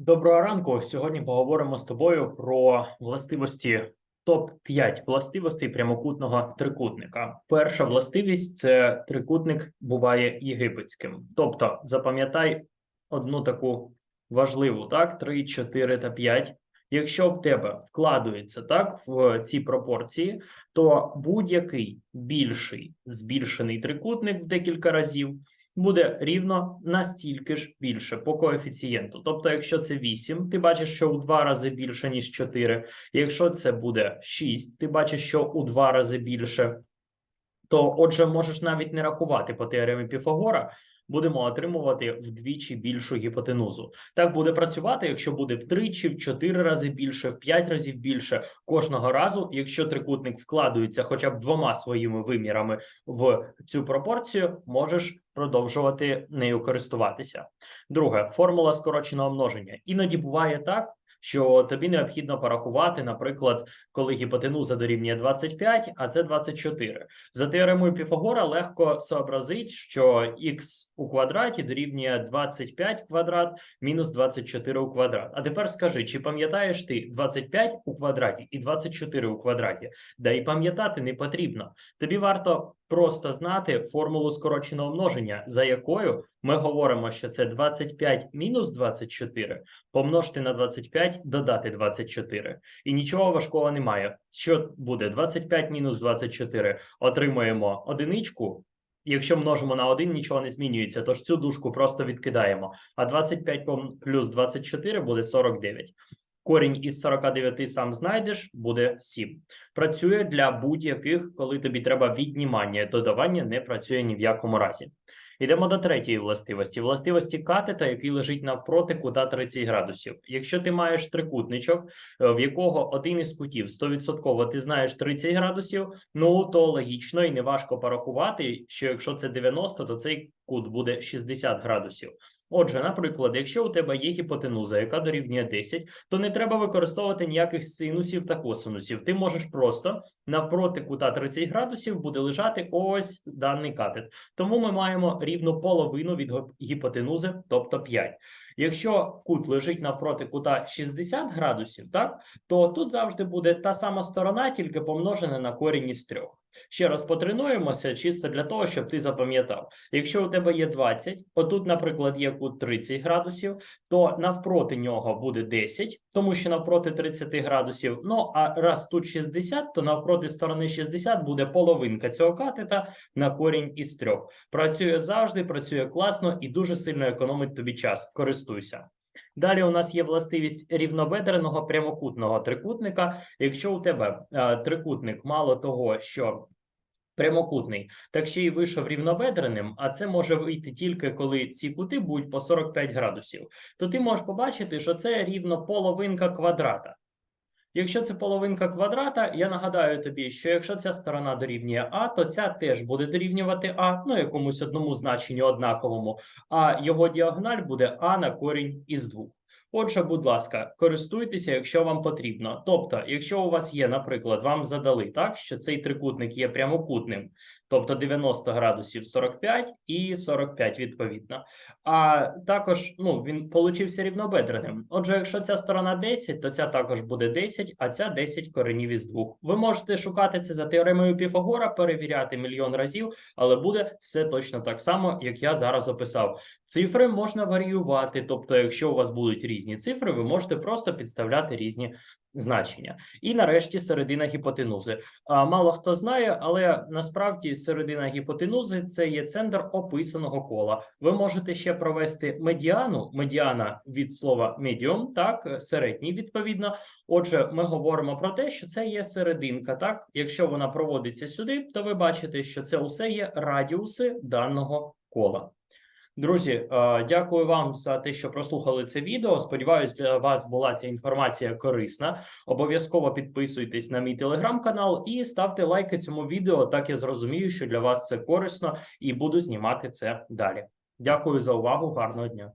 Доброго ранку. Сьогодні поговоримо з тобою про властивості топ 5 властивостей прямокутного трикутника. Перша властивість це трикутник буває єгипетським. Тобто, запам'ятай одну таку важливу, так, 3, 4 та 5. Якщо в тебе вкладується так в ці пропорції, то будь-який більший збільшений трикутник в декілька разів буде рівно настільки ж більше по коефіцієнту. Тобто, якщо це 8, ти бачиш, що у два рази більше, ніж 4. Якщо це буде 6, ти бачиш, що у два рази більше. То, отже, можеш навіть не рахувати по теоремі Піфагора, будемо отримувати вдвічі більшу гіпотенузу. Так буде працювати, якщо буде втричі, в 4 рази більше, в 5 разів більше кожного разу, якщо трикутник вкладується хоча б двома своїми вимірами в цю пропорцію, можеш продовжувати нею користуватися. Друге, формула скороченого множення. Іноді буває так. Що тобі необхідно порахувати, наприклад, коли гіпотенуза дорівнює 25, а це 24. За теоремою Піфагора легко сообразити, що х у квадраті дорівнює 25 квадрат мінус 24 у квадрат. А тепер скажи, чи пам'ятаєш ти 25 у квадраті і 24 у квадраті? Да і пам'ятати не потрібно. Тобі варто просто знати формулу скороченого множення, за якою ми говоримо, що це 25 мінус 24 помножити на 25, додати 24. І нічого важкого немає. Що буде? 25 мінус 24 отримуємо одиничку. Якщо множимо на 1, нічого не змінюється, тож цю дужку просто відкидаємо. А 25 пом- плюс 24 буде 49. Корінь із 49 сам знайдеш, буде 7. Працює для будь-яких, коли тобі треба віднімання. Додавання не працює ні в якому разі. Йдемо до третьої властивості. Властивості катета, який лежить навпроти кута 30 градусів. Якщо ти маєш трикутничок, е, в якого один із кутів 100% ти знаєш 30 градусів, ну то логічно і неважко порахувати, що якщо це 90, то цей кут буде 60 градусів. Отже, наприклад, якщо у тебе є гіпотенуза, яка дорівнює 10, то не треба використовувати ніяких синусів та косинусів. Ти можеш просто навпроти кута 30 градусів буде лежати ось даний катет. Тому ми маємо рівну половину від гіпотенузи, тобто 5. Якщо кут лежить навпроти кута 60 градусів, так то тут завжди буде та сама сторона, тільки помножена на корінь із трьох. Ще раз потренуємося, чисто для того, щоб ти запам'ятав. Якщо у тебе є 20, отут, наприклад, є кут 30 градусів, то навпроти нього буде 10, тому що навпроти 30 градусів. Ну а раз тут 60, то навпроти сторони 60 буде половинка цього катета на корінь із трьох. Працює завжди, працює класно і дуже сильно економить тобі час. Користуйся. Далі у нас є властивість рівнобедреного прямокутного трикутника. Якщо у тебе е, трикутник мало того, що прямокутний, так ще й вийшов рівнобедреним, а це може вийти тільки коли ці кути будуть по 45 градусів, то ти можеш побачити, що це рівно половинка квадрата. Якщо це половинка квадрата, я нагадаю тобі, що якщо ця сторона дорівнює А, то ця теж буде дорівнювати А, ну якомусь одному значенню однаковому, а його діагональ буде А на корінь із двох. Отже, будь ласка, користуйтеся, якщо вам потрібно. Тобто, якщо у вас є, наприклад, вам задали так, що цей трикутник є прямокутним, тобто 90 градусів 45 і 45 відповідно. А також ну, він получився рівнобедреним. Отже, якщо ця сторона 10, то ця також буде 10, а ця 10 коренів із двох. Ви можете шукати це за теоремою Піфагора, перевіряти мільйон разів, але буде все точно так само, як я зараз описав. Цифри можна варіювати, тобто, якщо у вас будуть різні цифри, ви можете просто підставляти різні значення. І нарешті середина гіпотенузи. Мало хто знає, але насправді середина гіпотенузи це є центр описаного кола. Ви можете ще провести медіану. Медіана від слова медіум, так середній відповідно. Отже, ми говоримо про те, що це є серединка. Так, якщо вона проводиться сюди, то ви бачите, що це усе є радіуси даного кола. Друзі, е, дякую вам за те, що прослухали це відео. Сподіваюсь, для вас була ця інформація корисна. Обов'язково підписуйтесь на мій телеграм-канал і ставте лайки цьому відео. Так я зрозумію, що для вас це корисно, і буду знімати це далі. Дякую за увагу. Гарного дня.